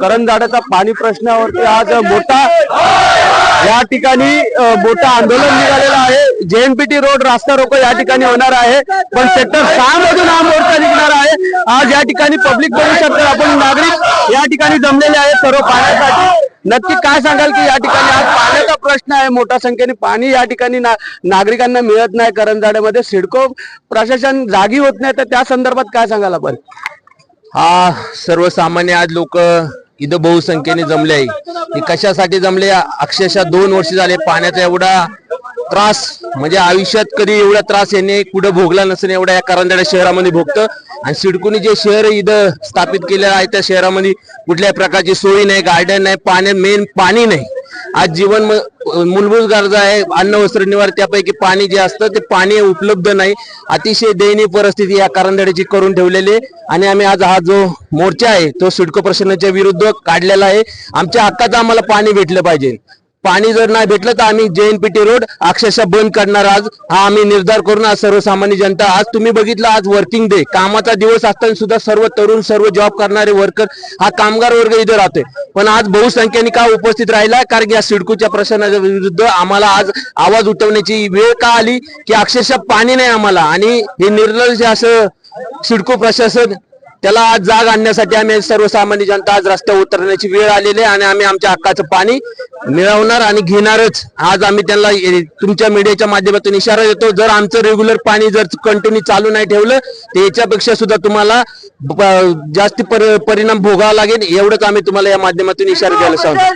करंजाड्याचा पाणी प्रश्नावरती आज मोठा या ठिकाणी मोठं आंदोलन निघालेलं आहे. जेएनपीटी रोड रास्ता रोको या ठिकाणी होणार आहे. पण सेक्टर सहा मधून हा मोर्चा निघणार आहे. आज या ठिकाणी पब्लिक बघू शकतो आपण नागरिक या ठिकाणी जमलेले आहेत सर्व पाण्यासाठी. नक्की काय सांगाल की या ठिकाणी आज पाण्याचा प्रश्न आहे. मोठ्या संख्येने पाणी या ठिकाणी ना- नागरिकांना मिळत नाही करंजाड्यामध्ये. सिडको प्रशासन जागी होत नाही. तर त्या संदर्भात काय सांगाल आपण? हा सर्वसामान्य आज लोक इथं बहुसंख्येने जमले आहे हे कशासाठी जमले? अक्षरशः दोन वर्ष झाले पाण्याचा एवढा त्रास म्हणजे आयुष्यात कधी एवढा त्रास याने कुठं भोगला नसेल एवढा या करंदाड्या शहरामध्ये भोगतं. आणि सिडकोनी जे शहर इथं स्थापित केलेलं आहे त्या शहरामध्ये कुठल्याही प्रकारची सोयी नाही गार्डन नाही पाण्या मेन पाणी नाही. आज जीवन मूलभूत गरजा आहे अन्न वस्त्र निवार त्यापैकी पाणी जे असतं ते पाणी उपलब्ध नाही. अतिशय दयनीय परिस्थिती या कारंदड्याची करून ठेवलेली आहे. आणि आम्ही आज हा जो मोर्चा आहे तो सिडको प्रश्नाच्या विरुद्ध काढलेला आहे. आमच्या हक्काचं आम्हाला पाणी भेटलं पाहिजे. पाणी जर नाही भेटलं तर आम्ही जेएनपीटी रोड अक्षरशः बंद करणार आज. हा आम्ही निर्धार करून आज सर्वसामान्य जनता आज तुम्ही बघितलं आज वर्किंग डे कामाचा दिवस असताना सुद्धा सर्व तरुण सर्व जॉब करणारे वर्कर हा कामगार वर्ग इथे राहतोय. पण आज बहुसंख्येने का उपस्थित राहिला? कारण की या सिडकूच्या प्रशासनाच्या विरुद्ध आम्हाला आज आवाज उठवण्याची वेळ का आली? की अक्षरशः पाणी नाही आम्हाला. आणि हे निर्लज असं सिडको प्रशासन त्याला आज जाग आणण्यासाठी आम्ही सर्वसामान्य जनता आज रस्त्यावर उतरण्याची वेळ आलेली आहे आणि आम्ही आमच्या हक्काचं पाणी मिळवणार आणि घेणारच. आज आम्ही त्यांना तुमच्या मीडियाच्या माध्यमातून इशारा देतो. जर आमचं रेग्युलर पाणी जर कंटिन्यू चालू नाही ठेवलं तर याच्यापेक्षा सुद्धा तुम्हाला जास्त पर- परिणाम भोगावा लागेल. एवढंच आम्ही तुम्हाला या माध्यमातून इशारा द्यायला सांगतो.